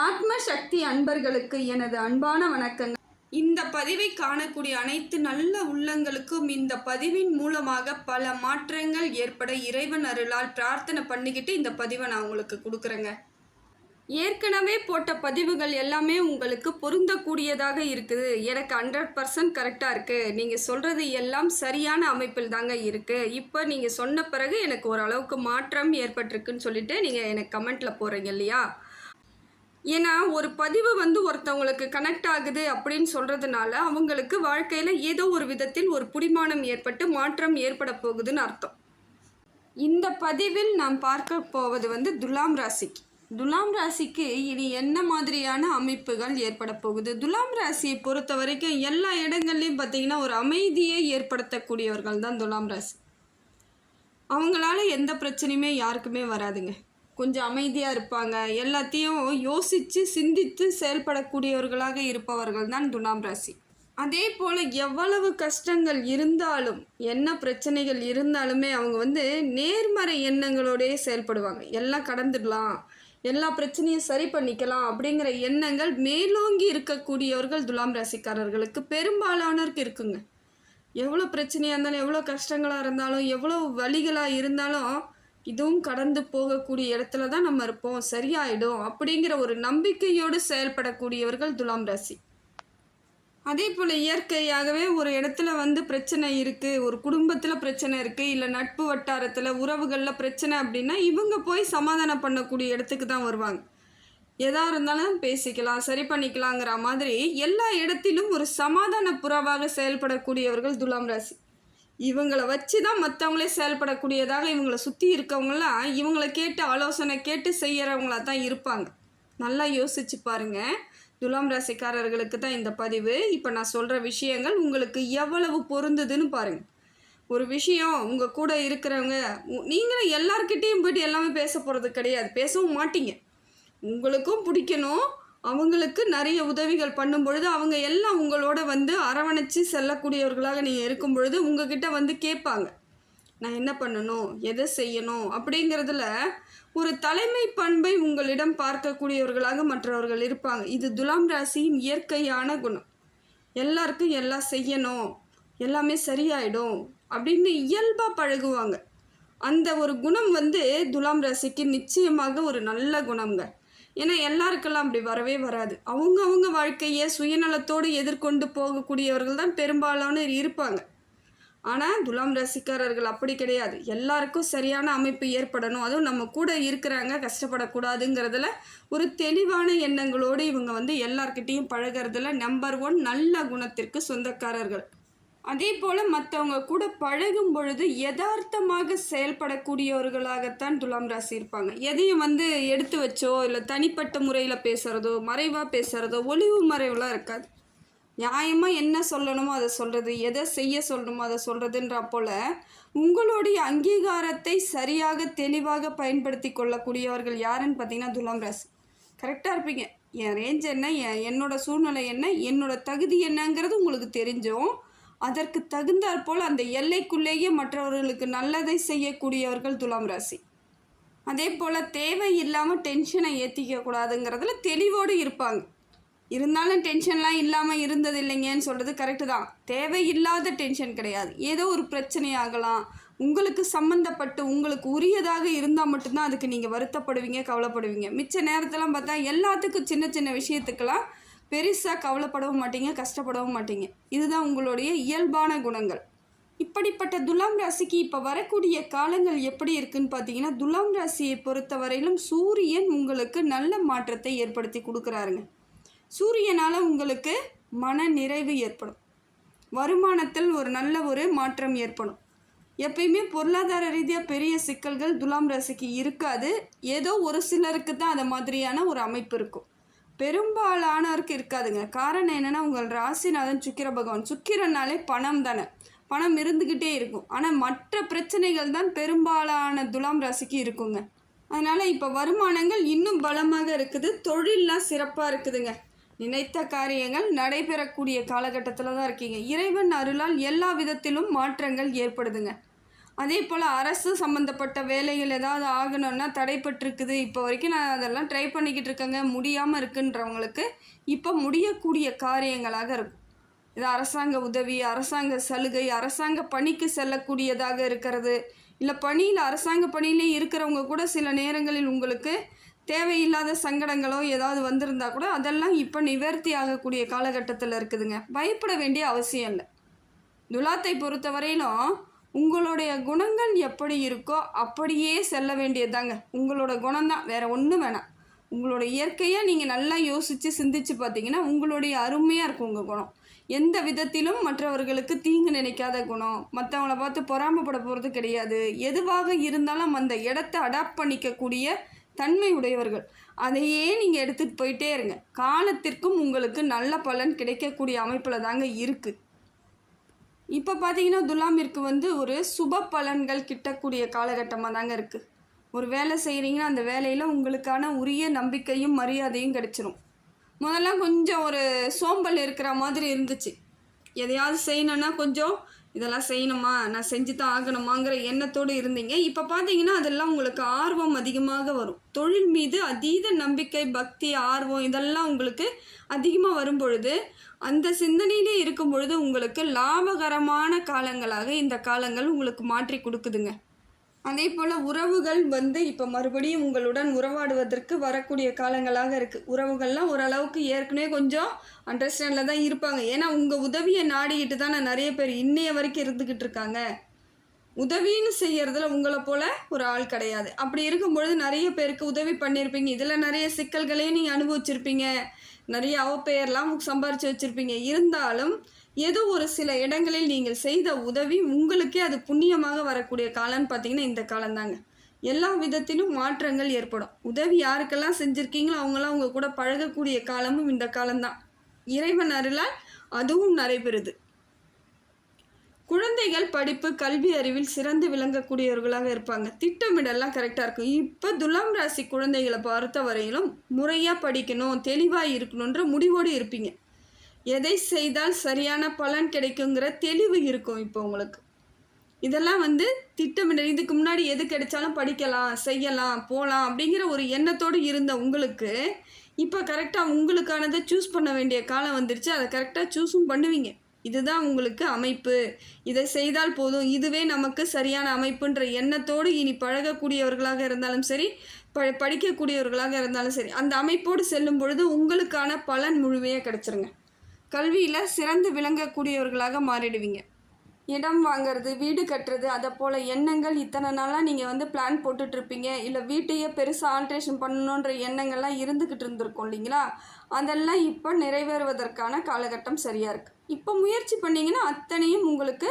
ஆத்ம சக்தி அன்பர்களுக்கு எனது அன்பான வணக்கங்கள். இந்த பதிவை காணக்கூடிய அனைத்து நல்ல உள்ளங்களுக்கும் இந்த பதிவின் மூலமாக பல மாற்றங்கள் ஏற்பட இறைவன் அருளால் பிரார்த்தனை பண்ணிக்கிட்டு இந்த பதிவை நான் உங்களுக்கு கொடுக்குறேங்க. ஏற்கனவே போட்ட பதிவுகள் எல்லாமே உங்களுக்கு பொருந்தக்கூடியதாக இருக்குது. எனக்கு ஹண்ட்ரட் பர்சன்ட் கரெக்டாக இருக்குது நீங்கள் சொல்கிறது எல்லாம் சரியான அமைப்பில் தாங்க இருக்குது இப்போ நீங்கள் சொன்ன பிறகு எனக்கு ஓரளவுக்கு மாற்றம் ஏற்பட்டிருக்குன்னு சொல்லிட்டு நீங்கள் எனக்கு கமெண்ட்டில் போகிறீங்க இல்லையா? ஏன்னா ஒரு பதிவு வந்து ஒருத்தவங்களுக்கு கனெக்ட் ஆகுது அப்படின்னு சொல்கிறதுனால அவங்களுக்கு வாழ்க்கையில் ஏதோ ஒரு விதத்தில் ஒரு புடிமானம் ஏற்பட்டு மாற்றம் ஏற்பட போகுதுன்னு அர்த்தம். இந்த பதிவில் நாம் பார்க்க போவது வந்து துலாம் ராசிக்கு. துலாம் ராசிக்கு இனி என்ன மாதிரியான அமைப்புகள் ஏற்பட போகுது? துலாம் ராசியை பொறுத்த வரைக்கும் எல்லா இடங்கள்லையும் பார்த்தீங்கன்னா ஒரு அமைதியை ஏற்படுத்தக்கூடியவர்கள் தான் துலாம் ராசி. அவங்களால எந்த பிரச்சனையுமே யாருக்குமே வராதுங்க. கொஞ்சம் அமைதியாக இருப்பாங்க. எல்லாத்தையும் யோசித்து சிந்தித்து செயல்படக்கூடியவர்களாக இருப்பவர்கள் தான் துலாம் ராசி. அதே போல் எவ்வளவு கஷ்டங்கள் இருந்தாலும் என்ன பிரச்சனைகள் இருந்தாலுமே அவங்க வந்து நேர்மறை எண்ணங்களோடயே செயல்படுவாங்க. எல்லாம் கடந்துடலாம். எல்லா பிரச்சனையும் சரி பண்ணிக்கலாம் அப்படிங்கிற எண்ணங்கள் மேலோங்கி இருக்கக்கூடியவர்கள் துலாம் ராசிக்காரர்களுக்கு பெரும்பாலானோருக்கு இருக்குங்க. எவ்வளோ பிரச்சனையாக இருந்தாலும் எவ்வளோ கஷ்டங்களாக இருந்தாலும் எவ்வளோ வழிகளாக இருந்தாலும் இதுவும் கடந்து போகக்கூடிய இடத்துல தான் நம்ம இருப்போம். சரியாயிடும் அப்படிங்கிற ஒரு நம்பிக்கையோடு செயல்படக்கூடியவர்கள் துலாம் ராசி. அதே போல் இயற்கையாகவே ஒரு இடத்துல வந்து பிரச்சனை இருக்குது ஒரு குடும்பத்தில் பிரச்சனை இருக்குது இல்லை நட்பு வட்டாரத்தில் உறவுகளில் பிரச்சனை அப்படின்னா இவங்க போய் சமாதானம் பண்ணக்கூடிய இடத்துக்கு தான் வருவாங்க. எதாக இருந்தாலும் பேசிக்கலாம் சரி பண்ணிக்கலாங்கிற மாதிரி எல்லா இடத்திலும் ஒரு சமாதான புறாவாக செயல்படக்கூடியவர்கள் துலாம் ராசி. இவங்களை வச்சு தான் மற்றவங்களே செயல்படக்கூடியதாக இவங்களை சுற்றி இருக்கவங்களாம் இவங்களை கேட்டு ஆலோசனை கேட்டு செய்கிறவங்களா தான் இருப்பாங்க. நல்லா யோசிச்சு பாருங்கள் துலாம் ராசிக்காரர்களுக்கு தான் இந்த பதிவு. இப்போ நான் சொல்கிற விஷயங்கள் உங்களுக்கு எவ்வளவு பொருந்துதுன்னு பாருங்கள் ஒரு விஷயம் உங்கள் கூட இருக்கிறவங்க நீங்களும் எல்லார்கிட்டேயும் போயிட்டு எல்லாமே பேச போகிறது கிடையாது. பேசவும் மாட்டீங்க. உங்களுக்கும் பிடிக்கணும். அவங்களுக்கு நிறைய உதவிகள் பண்ணும் பொழுது அவங்க எல்லாம் உங்களோட வந்து அரவணைச்சு செல்லக்கூடியவர்களாக நீங்கள் இருக்கும் பொழுது உங்ககிட்ட வந்து கேட்பாங்க. நான் என்ன பண்ணணும்? எதை செய்யணும்? அப்படிங்கிறதுல ஒரு தலைமை பண்பை உங்களிடம் பார்க்கக்கூடியவர்களாக மற்றவர்கள் இருப்பாங்க. இது துலாம் ராசியின் இயற்கையான குணம். எல்லாருக்கும் எல்லாம் செய்யணும். எல்லாமே சரியாயிடும் அப்படின்னு இயல்பாக பழகுவாங்க. அந்த ஒரு குணம் வந்து துலாம் ராசிக்கு நிச்சயமாக ஒரு நல்ல குணம்ங்க. ஏன்னா எல்லாருக்கெல்லாம் அப்படி வரவே வராது. அவங்க அவங்க வாழ்க்கையை சுயநலத்தோடு எதிர்கொண்டு போகக்கூடியவர்கள் தான் பெரும்பாலானோர் இருப்பாங்க. ஆனால் துலாம் ரசிக்காரர்கள் அப்படி கிடையாது. எல்லாருக்கும் சரியான அமைப்பு ஏற்படணும். அதுவும் நம்ம கூட இருக்கிறாங்க கஷ்டப்படக்கூடாதுங்கிறதுல ஒரு தெளிவான எண்ணங்களோடு இவங்க வந்து எல்லார்கிட்டேயும் பழகிறதுல நம்பர் ஒன் நல்ல குணத்திற்கு சொந்தக்காரர்கள். அதே போல் மற்றவங்க கூட பழகும் பொழுது யதார்த்தமாக செயல்படக்கூடியவர்களாகத்தான் துலாம் ராசி இருப்பாங்க. எதையும் வந்து எடுத்து வச்சோ இல்லை தனிப்பட்ட முறையில் பேசுகிறதோ மறைவாக பேசுகிறதோ ஒளிவு மறைவுலாம் இருக்காது. நியாயமாக என்ன சொல்லணுமோ அதை சொல்கிறது எதை செய்ய சொல்லணுமோ அதை சொல்கிறதுன்ற போல் உங்களுடைய அங்கீகாரத்தை சரியாக தெளிவாக பயன்படுத்தி கொள்ளக்கூடியவர்கள் யாருன்னு பார்த்தீங்கன்னா துலாம் ராசி. கரெக்டாக இருப்பீங்க. என் ரேஞ்ச் என்ன என்னோட சூழ்நிலை என்ன என்னோட தகுதி என்னங்கிறது உங்களுக்கு தெரிஞ்சும் அதற்கு தகுந்தாற்போல் அந்த எல்லைக்குள்ளேயே மற்றவர்களுக்கு நல்லதை செய்யக்கூடியவர்கள் துலாம் ராசி. அதே போல் தேவை இல்லாமல் டென்ஷனை ஏற்றிக்க கூடாதுங்கிறதுல தெளிவோடு இருப்பாங்க. இருந்தாலும் டென்ஷன்லாம் இல்லாமல் இருந்தது இல்லைங்கன்னு சொல்கிறது கரெக்டு தான். தேவையில்லாத டென்ஷன் கிடையாது. ஏதோ ஒரு பிரச்சனை ஆகலாம் உங்களுக்கு சம்மந்தப்பட்டு உங்களுக்கு உரியதாக இருந்தால் மட்டும்தான் அதுக்கு நீங்கள் வருத்தப்படுவீங்க கவலைப்படுவீங்க. மிச்ச நேரத்தெல்லாம் பார்த்தா எல்லாத்துக்கும் சின்ன சின்ன விஷயத்துக்கெல்லாம் பெருசாக கவலைப்படவும் மாட்டீங்க கஷ்டப்படவும் மாட்டீங்க. இதுதான் உங்களுடைய இயல்பான குணங்கள். இப்படிப்பட்ட துலாம் ராசிக்கு இப்போ வரக்கூடிய காலங்கள் எப்படி இருக்குன்னு பார்த்தீங்கன்னா துலாம் ராசியை பொறுத்தவரையிலும் சூரியன் உங்களுக்கு நல்ல மாற்றத்தை ஏற்படுத்தி கொடுக்குறாருங்க. சூரியனால் உங்களுக்கு மன நிறைவு ஏற்படும். வருமானத்தில் ஒரு நல்ல ஒரு மாற்றம் ஏற்படும். எப்பயுமே பொருளாதார ரீதியாக பெரிய சிக்கல்கள் துலாம் ராசிக்கு இருக்காது. ஏதோ ஒரு சிலருக்கு தான் அந்த மாதிரியான ஒரு அமைப்பு இருக்கும். பெரும்பாலானோருக்கு இருக்காதுங்க. காரணம் என்னென்னா உங்கள் ராசிநாதன் சுக்கிர பகவான். சுக்கிரனாலே பணம் தானே. பணம் இருந்துக்கிட்டே இருக்கும். ஆனால் மற்ற பிரச்சனைகள் தான் பெரும்பாலான துலாம் ராசிக்கு இருக்குங்க. அதனால் இப்போ வருமானங்கள் இன்னும் பலமாக இருக்குது. தொழிலெலாம் சிறப்பாக இருக்குதுங்க. நினைத்த காரியங்கள் நடைபெறக்கூடிய காலகட்டத்தில் தான் இருக்கீங்க. இறைவன் அருளால் எல்லா விதத்திலும் மாற்றங்கள் ஏற்படுதுங்க. அதே போல் அரசு சம்மந்தப்பட்ட வேலைகள் ஏதாவது ஆகணும்னா தடைப்பட்டிருக்குது. இப்போ வரைக்கும் நான் அதெல்லாம் ட்ரை பண்ணிக்கிட்டு இருக்கேங்க. முடியாமல் இருக்குன்றவங்களுக்கு இப்போ முடியக்கூடிய காரியங்களாக இருக்கும். இது அரசாங்க உதவி அரசாங்க சலுகை அரசாங்க பணிக்கு செல்லக்கூடியதாக இருக்கிறது. இல்லை பணியில் அரசாங்க பணியிலே இருக்கிறவங்க கூட சில நேரங்களில் உங்களுக்கு தேவையில்லாத சங்கடங்களோ ஏதாவது வந்திருந்தா கூட அதெல்லாம் இப்போ நிவர்த்தி ஆகக்கூடிய காலகட்டத்தில் இருக்குதுங்க. பயப்பட வேண்டிய அவசியம் இல்லை. துலாத்தை பொறுத்தவரையிலும் உங்களுடைய குணங்கள் எப்படி இருக்கோ அப்படியே செல்ல வேண்டியதுதாங்க. உங்களோட குணம்தான் வேற ஒன்றும் வேணாம். உங்களோட இயற்கையாக நீங்கள் நல்லா யோசித்து சிந்திச்சு பார்த்தீங்கன்னா உங்களுடைய அருமையாக இருக்கும் உங்கள் குணம். எந்த விதத்திலும் மற்றவர்களுக்கு தீங்கு நினைக்காத குணம். மற்றவங்கள பார்த்து பொறாமைப்பட போகிறது கிடையாது. எதுவாக இருந்தாலும் அந்த இடத்த அடாப்ட் பண்ணிக்கக்கூடிய தன்மை உடையவர்கள். அதையே நீங்கள் எடுத்துகிட்டு போயிட்டே இருங்க. காலத்திற்கும் உங்களுக்கு நல்ல பலன் கிடைக்கக்கூடிய அமைப்பில் தாங்க இருக்குது இப்போ பார்த்தீங்கன்னா துலாமிற்கு வந்து ஒரு சுப பலன்கள் கிட்டக்கூடிய காலகட்டமாக தாங்க இருக்குது ஒரு வேலை செய்கிறீங்கன்னா அந்த வேலையில் உங்களுக்கான உரிய நம்பிக்கையும் மரியாதையும் கிடச்சிரும். முதல்ல கொஞ்சம் ஒரு சோம்பல் இருக்கிற மாதிரி இருந்துச்சு. எதையாவது செய்யணுன்னா கொஞ்சம் இதெல்லாம் செய்யணுமா? நான் செஞ்சு தான் ஆகணுமாங்கிற எண்ணத்தோடு இருந்தீங்க. இப்போ பார்த்தீங்கன்னா அதெல்லாம் உங்களுக்கு ஆர்வம் அதிகமாக வரும். தொழில் மீது அதீத நம்பிக்கை பக்தி ஆர்வம் இதெல்லாம் உங்களுக்கு அதிகமாக வரும் பொழுது அந்த சிந்தனையிலே இருக்கும் பொழுது உங்களுக்கு லாபகரமான காலங்களாக இந்த காலங்கள் உங்களுக்கு மாற்றி கொடுக்குதுங்க. அதே போல் உறவுகள் வந்து இப்போ மறுபடியும் உங்களுடன் உறவாடுவதற்கு வரக்கூடிய காலங்களாக இருக்குது உறவுகள்லாம் ஓரளவுக்கு ஏற்கனவே கொஞ்சம் அண்டர்ஸ்டாண்டில் தான் இருப்பாங்க. ஏன்னா உங்கள் உதவியை நாடிக்கிட்டு தானே நிறைய பேர் இன்னைய வரைக்கும் இருந்துக்கிட்டு இருக்காங்க. உதவின்னு செய்கிறதுல உங்களை போல் ஒரு ஆள் கிடையாது. அப்படி இருக்கும் பொழுது நிறைய பேருக்கு உதவி பண்ணியிருப்பீங்க. இதில் நிறைய சிக்கல்களையும் நீங்கள் அனுபவிச்சிருப்பீங்க. நிறைய அவப்பெயர்லாம் சம்பாரித்து வச்சுருப்பீங்க. இருந்தாலும் ஏதோ ஒரு சில இடங்களில் நீங்கள் செய்த உதவி உங்களுக்கே அது புண்ணியமாக வரக்கூடிய காலம்னு பார்த்தீங்கன்னா இந்த காலம்தாங்க. எல்லா விதத்திலும் மாற்றங்கள் ஏற்படும். உதவி யாருக்கெல்லாம் செஞ்சுருக்கீங்களோ அவங்களாம் அவங்க கூட பழகக்கூடிய காலமும் இந்த காலம்தான். இறைவன் அருளால் அதுவும் நடைபெறுது. குழந்தைகள் படிப்பு கல்வி அறிவில் சிறந்து விளங்கக்கூடியவர்களாக இருப்பாங்க. திட்டமிடலாம் கரெக்டாக இருக்கும். இப்போ துலாம் ராசி குழந்தைகளை பொறுத்த வரையிலும் முறையாக படிக்கணும் தெளிவாக இருக்கணுன்ற முடிவோடு இருப்பீங்க. எதை செய்தால் சரியான பலன் கிடைக்குங்கிற தெளிவு இருக்கும் இப்போ உங்களுக்கு. இதெல்லாம் வந்து திட்டமிட இதுக்கு முன்னாடி எது கிடைச்சாலும் படிக்கலாம் செய்யலாம் போகலாம் அப்படிங்கிற ஒரு எண்ணத்தோடு இருந்த உங்களுக்கு இப்போ கரெக்டாக உங்களுக்கானதை சூஸ் பண்ண வேண்டிய காலம் வந்துருச்சு. அதை கரெக்டாக சூஸும் பண்ணுவீங்க. இதுதான் உங்களுக்கு அமைப்பு. இதை செய்தால் போதும். இதுவே நமக்கு சரியான அமைப்புன்ற எண்ணத்தோடு இனி பழகக்கூடியவர்களாக இருந்தாலும் சரி ப படிக்கக்கூடியவர்களாக இருந்தாலும் சரி அந்த அமைப்போடு செல்லும் பொழுது உங்களுக்கான பலன் முழுமையாக கிடச்சிருங்க. கல்வியில் சிறந்து விளங்கக்கூடியவர்களாக மாறிடுவீங்க. இடம் வாங்குறது வீடு கட்டுறது அதை போல் எண்ணங்கள் இத்தனை நாளாக நீங்கள் வந்து பிளான் போட்டுட்ருப்பீங்க இல்லை வீட்டையே பெருசாக ஆல்ட்ரேஷன் பண்ணணுன்ற எண்ணங்கள்லாம் இருந்துக்கிட்டு இருந்திருக்கும் இல்லைங்களா? அதெல்லாம் இப்போ நிறைவேறுவதற்கான காலகட்டம் சரியாக இருக்குது இப்போ முயற்சி பண்ணிங்கன்னா அத்தனையும் உங்களுக்கு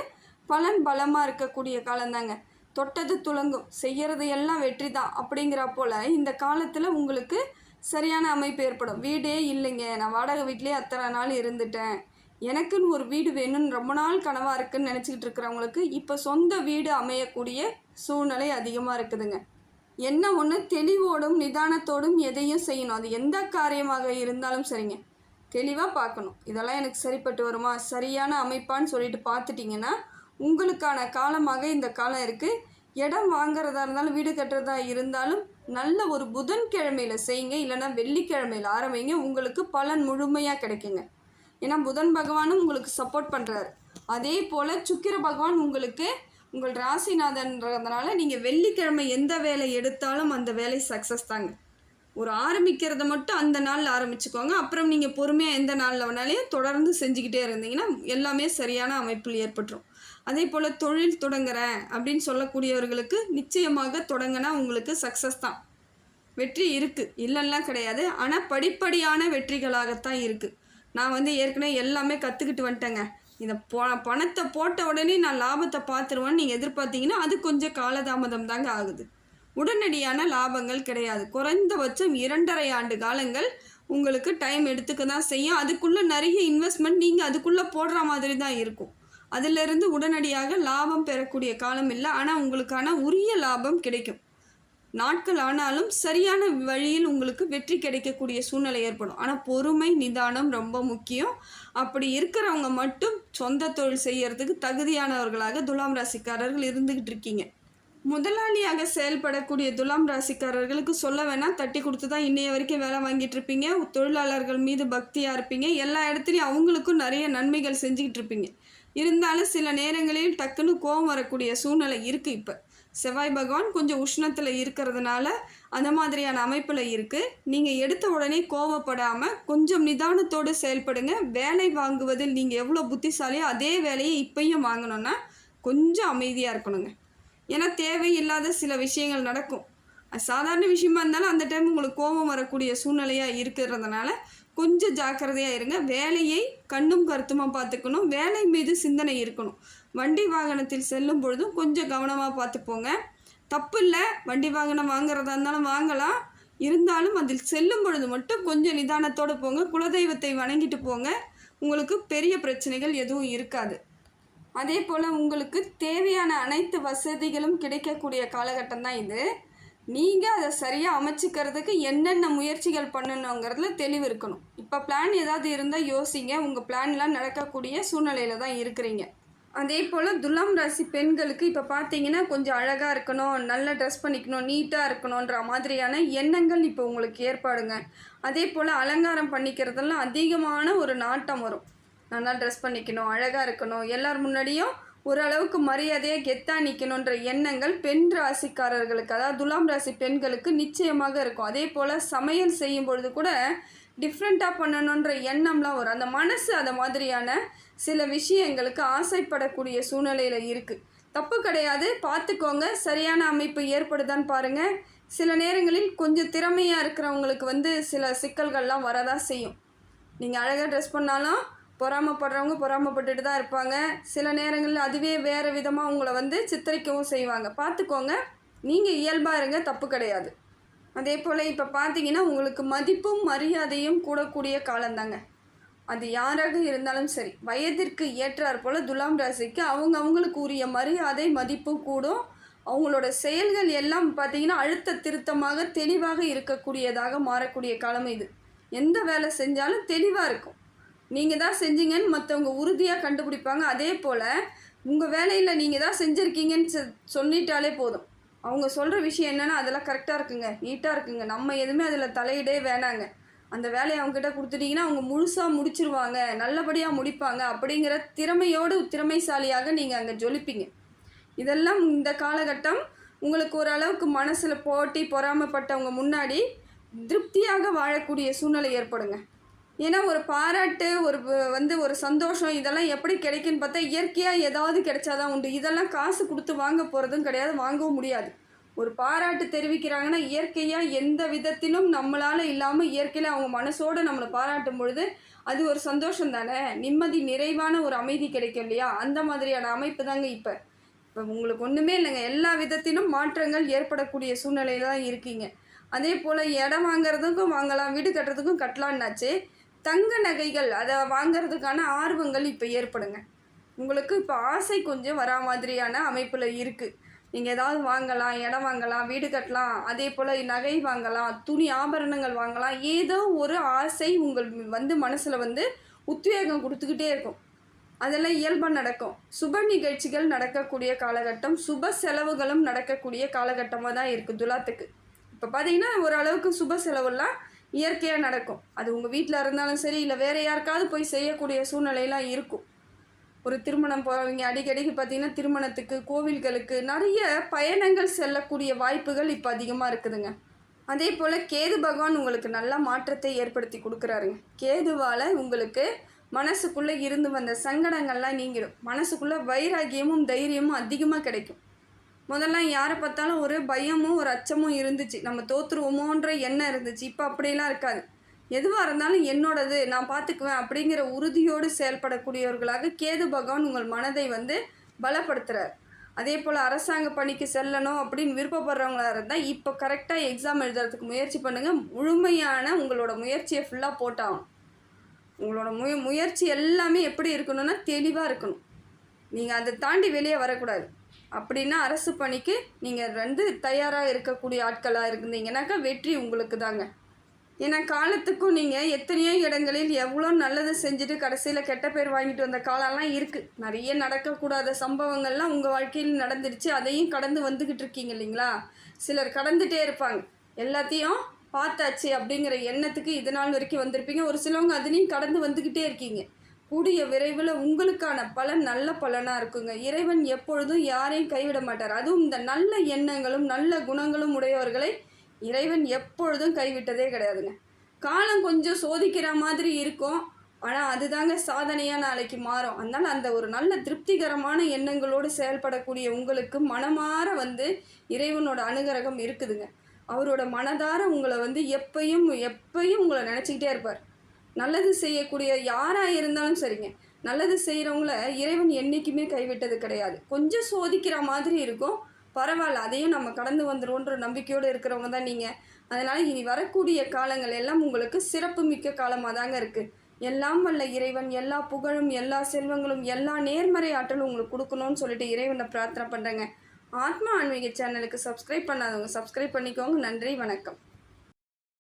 பலன் பலமாக இருக்கக்கூடிய காலந்தாங்க. தொட்டது துலங்கும். செய்கிறது எல்லாம் வெற்றி தான் அப்படிங்கிற போல் இந்த காலத்தில் உங்களுக்கு சரியான அமைப்பு ஏற்படும். வீடே இல்லைங்க. நான் வாடகை வீட்டிலே அத்தனை நாள் இருந்துட்டேன். எனக்குன்னு ஒரு வீடு வேணும்னு ரொம்ப நாள் கனவாக இருக்குன்னு நினச்சிக்கிட்டு இருக்கிறவங்களுக்கு இப்போ சொந்த வீடு அமையக்கூடிய சூழ்நிலை அதிகமாக இருக்குதுங்க. என்ன ஒன்று தெளிவோடும் நிதானத்தோடும் எதையும் செய்யணும். அது எந்த காரியமாக இருந்தாலும் சரிங்க. தெளிவாக பார்க்கணும். இதெல்லாம் எனக்கு சரிப்பட்டு வருமா? சரியான அமைப்பான்னு சொல்லிட்டு பார்த்துட்டிங்கன்னா உங்களுக்கான காலமாக இந்த காலம் இருக்குது இடம் வாங்குறதா இருந்தாலும் வீடு கட்டுறதா இருந்தாலும் நல்ல ஒரு புதன்கிழமையில் செய்யுங்க. இல்லைன்னா வெள்ளிக்கிழமையில் ஆரம்பிங்க. உங்களுக்கு பலன் முழுமையாக கிடைக்குங்க. ஏன்னா புதன் பகவானும் உங்களுக்கு சப்போர்ட் பண்ணுறாரு அதே போல் சுக்கிர பகவான் உங்களுக்கு உங்கள் ராசிநாதன்றதுனால நீங்கள் வெள்ளிக்கிழமை எந்த வேலை எடுத்தாலும் அந்த வேலை சக்ஸஸ் தாங்க. ஒரு ஆரம்பிக்கிறத மட்டும் அந்த நாளில் ஆரம்பிச்சுக்கோங்க. அப்புறம் நீங்கள் பொறுமையாக எந்த நாளில் வேணாலையும் தொடர்ந்து செஞ்சுக்கிட்டே இருந்தீங்கன்னா எல்லாமே சரியான அமைப்பில் ஏற்பட்டுரும். அதே போல் தொழில் தொடங்குறேன் அப்படின்னு சொல்லக்கூடியவர்களுக்கு நிச்சயமாக தொடங்கினா உங்களுக்கு சக்ஸஸ் தான். வெற்றி இருக்குது இல்லைன்னா கிடையாது. ஆனால் படிப்படியான வெற்றிகளாகத்தான் இருக்குது நான் வந்து ஏற்கனவே எல்லாமே கற்றுக்கிட்டு வந்துட்டேங்க. இந்த ப பணத்தை போட்ட உடனே நான் லாபத்தை பார்த்துருவேன்னு நீங்கள் எதிர்பார்த்தீங்கன்னா அது கொஞ்சம் காலதாமதம் தாங்க ஆகுது. உடனடியான லாபங்கள் கிடையாது. குறைந்தபட்சம் இரண்டரை ஆண்டு காலங்கள் உங்களுக்கு டைம் எடுத்துக்க தான் செய்யும். அதுக்குள்ளே நிறைய இன்வெஸ்ட்மெண்ட் நீங்கள் அதுக்குள்ளே போடுற மாதிரி தான் இருக்கும். அதிலிருந்து உடனடியாக லாபம் பெறக்கூடிய காலம் இல்லை. ஆனால் உங்களுக்கான உரிய லாபம் கிடைக்கும். நாட்கள் ஆனாலும் சரியான வழியில் உங்களுக்கு வெற்றி கிடைக்கக்கூடிய சூழ்நிலை ஏற்படும். ஆனால் பொறுமை நிதானம் ரொம்ப முக்கியம். அப்படி இருக்கிறவங்க மட்டும் சொந்த தொழில் செய்யறதுக்கு தகுதியானவர்களாக துலாம் ராசிக்காரர்கள் இருந்துக்கிட்டு இருக்கீங்க. முதலாளியாக செயல்படக்கூடிய துலாம் ராசிக்காரர்களுக்கு சொல்ல வேணால் தட்டி கொடுத்து தான் இன்னைய வரைக்கும் வேலை வாங்கிட்டு இருப்பீங்க. தொழிலாளர்கள் மீது பக்தியாக இருப்பீங்க. எல்லா இடத்துலையும் அவங்களுக்கும் நிறைய நன்மைகள் செஞ்சுக்கிட்டு இருப்பீங்க. இருந்தாலும் சில நேரங்களில் டக்குன்னு கோவம் வரக்கூடிய சூழ்நிலை இருக்குது இப்போ. செவ்வாய் பகவான் கொஞ்சம் உஷ்ணத்தில் இருக்கிறதுனால அந்த மாதிரியான அமைப்பில் இருக்குது நீங்கள் எடுத்த உடனே கோவப்படாமல் கொஞ்சம் நிதானத்தோடு செயல்படுங்க. வேலை வாங்குவதில் நீங்கள் எவ்வளோ புத்திசாலியோ அதே வேலையை இப்பையும் வாங்கணுன்னா கொஞ்சம் அமைதியாக இருக்கணுங்க. ஏன்னா தேவையில்லாத சில விஷயங்கள் நடக்கும். சாதாரண விஷயமா இருந்தாலும் அந்த டைம் உங்களுக்கு கோபம் வரக்கூடிய சூழ்நிலையாக இருக்கிறதுனால கொஞ்சம் ஜாக்கிரதையாக இருங்க. வேலையை கண்ணும் கருத்துமாக பார்த்துக்கணும். வேலை மீது சிந்தனை இருக்கணும். வண்டி வாகனத்தில் செல்லும் பொழுதும் கொஞ்சம் கவனமாக பார்த்துப்போங்க தப்பு இல்லை வண்டி வாகனம் வாங்குறதா இருந்தாலும் வாங்கலாம். இருந்தாலும் அதில் செல்லும் பொழுது மட்டும் கொஞ்சம் நிதானத்தோடு போங்க. குலதெய்வத்தை வணங்கிட்டு போங்க. உங்களுக்கு பெரிய பிரச்சனைகள் எதுவும் இருக்காது. அதே போல் உங்களுக்கு தேவையான அனைத்து வசதிகளும் கிடைக்கக்கூடிய காலகட்டம் தான் இது. நீங்கள் அதை சரியாக அமைச்சிக்கிறதுக்கு என்னென்ன முயற்சிகள் பண்ணணுங்கிறதுல தெளிவு இருக்கணும். இப்போ பிளான் ஏதாவது இருந்தால் யோசிங்க. உங்கள் பிளான்லாம் நடக்கக்கூடிய சூழ்நிலையில் தான் இருக்கிறீங்க. அதே போல் துலாம் ராசி பெண்களுக்கு இப்போ பார்த்தீங்கன்னா கொஞ்சம் அழகாக இருக்கணும் நல்ல ட்ரெஸ் பண்ணிக்கணும் நீட்டாக இருக்கணுன்ற மாதிரியான எண்ணங்கள் இப்போ உங்களுக்கு ஏற்பாடுங்க. அதே போல் அலங்காரம் பண்ணிக்கிறதெல்லாம் அதிகமான ஒரு நாட்டம் வரும். நல்லா ட்ரெஸ் பண்ணிக்கணும் அழகாக இருக்கணும். எல்லார் முன்னாடியும் ஓரளவுக்கு மரியாதையாக கெத்தாக நிற்கணுன்ற எண்ணங்கள் பெண் ராசிக்காரர்களுக்கு அதாவது துலாம் ராசி பெண்களுக்கு நிச்சயமாக இருக்கும். அதே போல் சமையல் செய்யும் பொழுது கூட டிஃப்ரெண்ட்டாக பண்ணணுன்ற எண்ணம்லாம் வரும். அந்த மனசு அந்த மாதிரியான சில விஷயங்களுக்கு ஆசைப்படக்கூடிய சூழ்நிலையில் இருக்குது தப்பு கிடையாது. பார்த்துக்கோங்க. சரியான அமைப்பு ஏற்படுதான்னு பாருங்கள் சில நேரங்களில் கொஞ்சம் திறமையாக இருக்கிறவங்களுக்கு வந்து சில சிக்கல்கள்லாம் வரதான் செய்யும். நீங்கள் அழகாக ட்ரெஸ் பண்ணாலும் பொறாமப்படுறவங்க பொறாமப்பட்டுட்டு தான் இருப்பாங்க. சில நேரங்களில் அதுவே வேறு விதமாக உங்களை வந்து சித்தரிக்கவும் செய்வாங்க. பார்த்துக்கோங்க நீங்கள் இயல்பாக இருங்க தப்பு கிடையாது. அதே போல் இப்போ பார்த்தீங்கன்னா உங்களுக்கு மதிப்பும் மரியாதையும் கூடக்கூடிய காலம்தாங்க. அது யாராக இருந்தாலும் சரி வயதிற்கு ஏற்றாற் போல் துலாம் ராசிக்கு அவங்க அவங்களுக்கு உரிய மரியாதை மதிப்பும் கூடும். அவங்களோட செயல்கள் எல்லாம் பார்த்தீங்கன்னா அழுத்த திருத்தமாக தெளிவாக இருக்கக்கூடியதாக மாறக்கூடிய காலம் இது. எந்த வேலை செஞ்சாலும் தெளிவாக இருக்கும். நீங்கள் தான் செஞ்சீங்கன்னு மற்றவங்க உறுதியாக கண்டுபிடிப்பாங்க. அதே போல் உங்கள் வேலையில் நீங்கள் தான் செஞ்சுருக்கீங்கன்னு சொ- சொல்லிட்டாலே போதும். அவங்க சொல்கிற விஷயம் என்னென்னா அதெல்லாம் கரெக்டாக இருக்குங்க நீட்டாக இருக்குங்க. நம்ம எதுவுமே அதில் தலையிடே வேணாங்க. அந்த வேலையை அவங்ககிட்ட கொடுத்துட்டீங்கன்னா அவங்க முழுசாக முடிச்சிருவாங்க நல்லபடியாக முடிப்பாங்க அப்படிங்கிற திறமையோடு திறமைசாலியாக நீங்கள் அங்கே ஜொலிப்பீங்க. இதெல்லாம் இந்த காலகட்டம் உங்களுக்கு ஓரளவுக்கு மனசில் போட்டி பொறாமைப்பட்டவங்க முன்னாடி திருப்தியாக வாழக்கூடிய சூழ்நிலை ஏற்படுங்க. ஏன்னா ஒரு பாராட்டு ஒரு வந்து ஒரு சந்தோஷம் இதெல்லாம் எப்படி கிடைக்குன்னு பார்த்தா இயற்கையாக ஏதாவது கிடைச்சாதான் உண்டு. இதெல்லாம் காசு கொடுத்து வாங்க போகிறதும் கிடையாது வாங்கவும் முடியாது. ஒரு பாராட்டு தெரிவிக்கிறாங்கன்னா இயற்கையாக எந்த விதத்திலும் நம்மளால் இல்லாமல் இயற்கையில் அவங்க மனசோடு நம்மளை பாராட்டும் பொழுது அது ஒரு சந்தோஷம் தானே? நிம்மதி நிறைவான ஒரு அமைதி கிடைக்கும் இல்லையா? அந்த மாதிரியான அமைப்பு தாங்க இப்போ. இப்போ உங்களுக்கு ஒன்றுமே இல்லைங்க. எல்லா விதத்திலும் மாற்றங்கள் ஏற்படக்கூடிய சூழ்நிலையில் தான் இருக்கீங்க. அதே போல் இடம் வாங்குறதுக்கும் வாங்கலாம் வீடு கட்டுறதுக்கும் கட்டலான்னாச்சு தங்க நகைகள் அதை வாங்கிறதுக்கான ஆர்வங்கள் இப்போ ஏற்படுங்க. உங்களுக்கு இப்போ ஆசை கொஞ்சம் வரா மாதிரியான அமைப்பில் இருக்குது நீங்கள் ஏதாவது வாங்கலாம் இடம் வாங்கலாம் வீடு கட்டலாம் அதே போல் நகை வாங்கலாம் துணி ஆபரணங்கள் வாங்கலாம் ஏதோ ஒரு ஆசை உங்கள் வந்து மனசில் வந்து உத்வேகம் கொடுத்துக்கிட்டே இருக்கும். அதெல்லாம் இயல்பாக நடக்கும். சுப நிகழ்ச்சிகள் நடக்கக்கூடிய காலகட்டம் சுப செலவுகளும் நடக்கக்கூடிய காலகட்டமாக தான் இருக்குது துலாத்துக்கு. இப்போ பார்த்தீங்கன்னா ஓரளவுக்கு சுப செலவெல்லாம் இயற்கையாக நடக்கும். அது உங்கள் வீட்டில் இருந்தாலும் சரி இல்லை வேறு யாருக்காவது போய் செய்யக்கூடிய சூழ்நிலையெல்லாம் இருக்கும். ஒரு திருமணம் போகிறவங்க அடிக்கடிக்கு பார்த்தீங்கன்னா திருமணத்துக்கு கோவில்களுக்கு நிறைய பயணங்கள் செல்லக்கூடிய வாய்ப்புகள் இப்போ அதிகமாக இருக்குதுங்க. அதே போல் கேது பகவான் உங்களுக்கு நல்ல மாற்றத்தை ஏற்படுத்தி கொடுக்குறாருங்க. கேதுவால் உங்களுக்கு மனசுக்குள்ளே இருந்து வந்த சங்கடங்கள்லாம் நீங்கிடும். மனசுக்குள்ளே வைராகியமும் தைரியமும் அதிகமாக கிடைக்கும். முதல்ல யாரை பார்த்தாலும் ஒரு பயமும் ஒரு அச்சமும் இருந்துச்சு. நம்ம தோற்றுருவோமோன்ற எண்ணம் இருந்துச்சு. இப்போ அப்படிலாம் இருக்காது. எதுவாக இருந்தாலும் என்னோடது நான் பார்த்துக்குவேன் அப்படிங்கிற உறுதியோடு செயல்படக்கூடியவர்களாக கேது பகவான் உங்கள் மனதை வந்து பலப்படுத்துகிறார் அதே போல் அரசாங்க பணிக்கு செல்லணும் அப்படின்னு விருப்பப்படுறவங்களாக இருந்தால் இப்போ கரெக்டாக எக்ஸாம் எழுதுறதுக்கு முயற்சி பண்ணுங்கள் முழுமையான உங்களோட முயற்சியை ஃபுல்லாக போட்டாகும் உங்களோட முய முயற்சி எல்லாமே எப்படி இருக்கணும்னா தெளிவாக இருக்கணும். நீங்கள் அதை தாண்டி வெளியே வரக்கூடாது. அப்படின்னா அரசு பணிக்கு நீங்கள் வந்து தயாராக இருக்கக்கூடிய ஆட்களாக இருந்தீங்கன்னாக்கா வெற்றி உங்களுக்கு தாங்க. ஏன்னா காலத்துக்கும் நீங்கள் எத்தனையோ இடங்களில் எவ்வளோ நல்லது செஞ்சுட்டு கடைசியில் கெட்ட பேர் வாங்கிட்டு வந்த காலம்லாம் இருக்குது நிறைய நடக்கக்கூடாத சம்பவங்கள்லாம் உங்கள் வாழ்க்கையில் நடந்துடுச்சு அதையும் கடந்து வந்துக்கிட்டு இருக்கீங்க இல்லைங்களா? சிலர் கடந்துகிட்டே இருப்பாங்க. எல்லாத்தையும் பார்த்தாச்சு அப்படிங்கிற எண்ணத்துக்கு இது நாள் வரைக்கும் வந்திருப்பீங்க. ஒரு சிலவங்க அதுலேயும் கடந்து வந்துக்கிட்டே இருக்கீங்க. கூடிய விரைவில் உங்களுக்கான பலன் நல்ல பலனாக இருக்குங்க. இறைவன் எப்பொழுதும் யாரையும் கைவிட மாட்டார். அதுவும் இந்த நல்ல எண்ணங்களும் நல்ல குணங்களும் உடையவர்களை இறைவன் எப்பொழுதும் கைவிட்டதே கிடையாதுங்க. காலம் கொஞ்சம் சோதிக்கிற மாதிரி இருக்கும். ஆனால் அதுதாங்க சாதனையாக நாளைக்கு மாறும். அதனால் அந்த ஒரு நல்ல திருப்திகரமான எண்ணங்களோடு செயல்படக்கூடிய உங்களுக்கு மனமாற வந்து இறைவனோட அனுகிரகம் இருக்குதுங்க. அவரோட மனதார உங்களை வந்து எப்பையும் எப்பையும் உங்களை நினச்சிக்கிட்டே இருப்பார். நல்லது செய்யக்கூடிய யாராக இருந்தாலும் சரிங்க. நல்லது செய்கிறவங்கள இறைவன் என்றைக்குமே கைவிட்டது கிடையாது. கொஞ்சம் சோதிக்கிற மாதிரி இருக்கும். பரவாயில்ல அதையும் நம்ம கடந்து வந்துடுவோன்ற நம்பிக்கையோடு இருக்கிறவங்க தான் நீங்கள் அதனால் இனி வரக்கூடிய காலங்கள் எல்லாம் உங்களுக்கு சிறப்பு மிக்க காலமாக தாங்க இருக்குது எல்லாம் வல்ல இறைவன் எல்லா புகழும் எல்லா செல்வங்களும் எல்லா நேர்மறை ஆற்றலும் உங்களுக்கு கொடுக்கணும்னு சொல்லிட்டு இறைவனை பிரார்த்தனை பண்ணுறேங்க ஆத்மா ஆன்மீக சேனலுக்கு சப்ஸ்கிரைப் பண்ணாதவங்க சப்ஸ்கிரைப் பண்ணிக்கோங்க. நன்றி வணக்கம்.